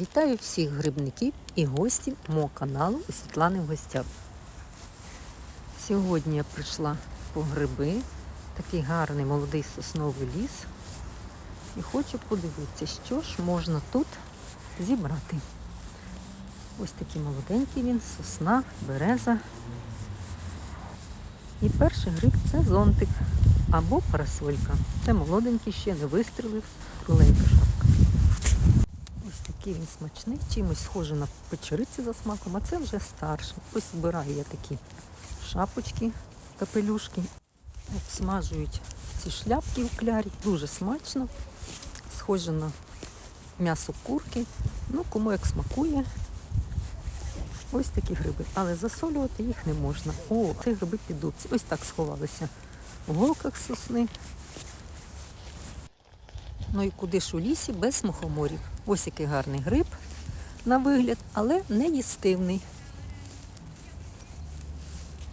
Вітаю всіх грибників і гостів мого каналу у Світлани в гостях. Сьогодні я прийшла по гриби, такий гарний молодий сосновий ліс. І хочу подивитися, що ж можна тут зібрати. Ось такий молоденький він, сосна, береза. І перший гриб це зонтик або парасолька. Це молоденький, ще не вистрілив, кругленька шапка. Такий він смачний, чимось схожий на печериці за смаком, а це вже старший. Ось збираю я такі шапочки, капелюшки. Обсмажують ці шляпки в клярі. Дуже смачно. Схоже на м'ясо курки. Ну, кому як смакує. Ось такі гриби. Але засолювати їх не можна. О, це гриби підубці. Ось так сховалися в голках сосни. Ну і куди ж у лісі без мухоморів. Ось який гарний гриб на вигляд, але не їстивний.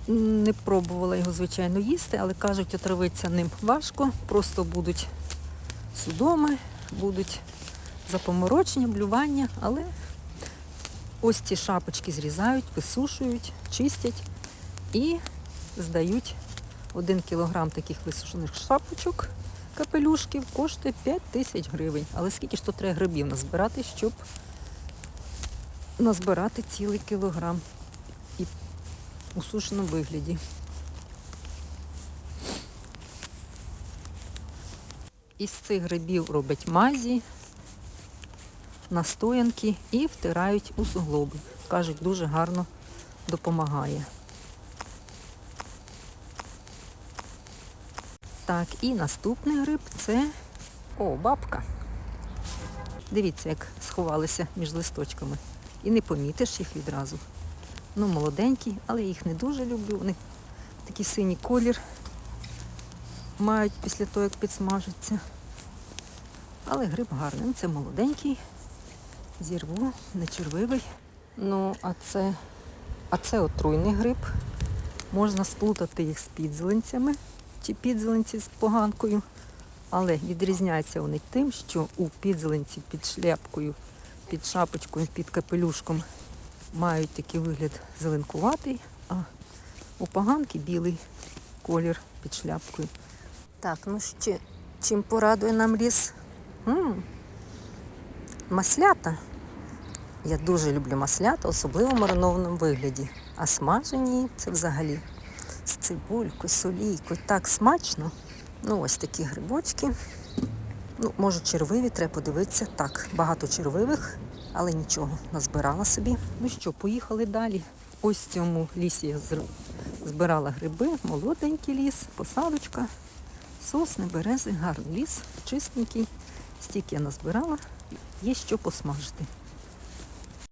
Не пробувала його, звичайно, їсти, але кажуть, отравитися ним важко. Просто будуть судоми, будуть запоморочення, блювання, але ось ці шапочки зрізають, висушують, чистять і здають один кілограм таких висушених шапочок капелюшків коштує 5 тисяч гривень. Але скільки ж то треба грибів назбирати, щоб назбирати цілий кілограм і у сушеному вигляді. Із цих грибів роблять мазі, настоянки і втирають у суглоби. Кажуть, дуже гарно допомагає. Так, і наступний гриб це о, бабка. Дивіться, як сховалися між листочками. І не помітиш їх відразу. Ну, молоденькі, але я їх не дуже люблю. Вони такий синій колір мають після того, як підсмажаться. Але гриб гарний. Ну, Це молоденький. Зірву, не червивий. Ну, а це, а це отруйний гриб. Можна сплутати їх з підзеленцями чи підзеленці з поганкою. Але відрізняються вони тим, що у підзеленці під шляпкою, під шапочкою, під капелюшком мають такий вигляд зеленкуватий, а у поганки білий колір під шляпкою. Так, ну ще чим порадує нам ліс? М-м, маслята. Я дуже люблю маслята, особливо в маринованому вигляді. А смажені це взагалі з цибулькою, солійкою. Так смачно. Ну, ось такі грибочки. Ну, може, червиві, треба подивитися. Так, багато червивих, але нічого, назбирала собі. Ну що, поїхали далі. Ось в цьому лісі я збирала гриби, молоденький ліс, посадочка, сосни, берези, гарний ліс, чистенький. Стільки я назбирала, є що посмажити.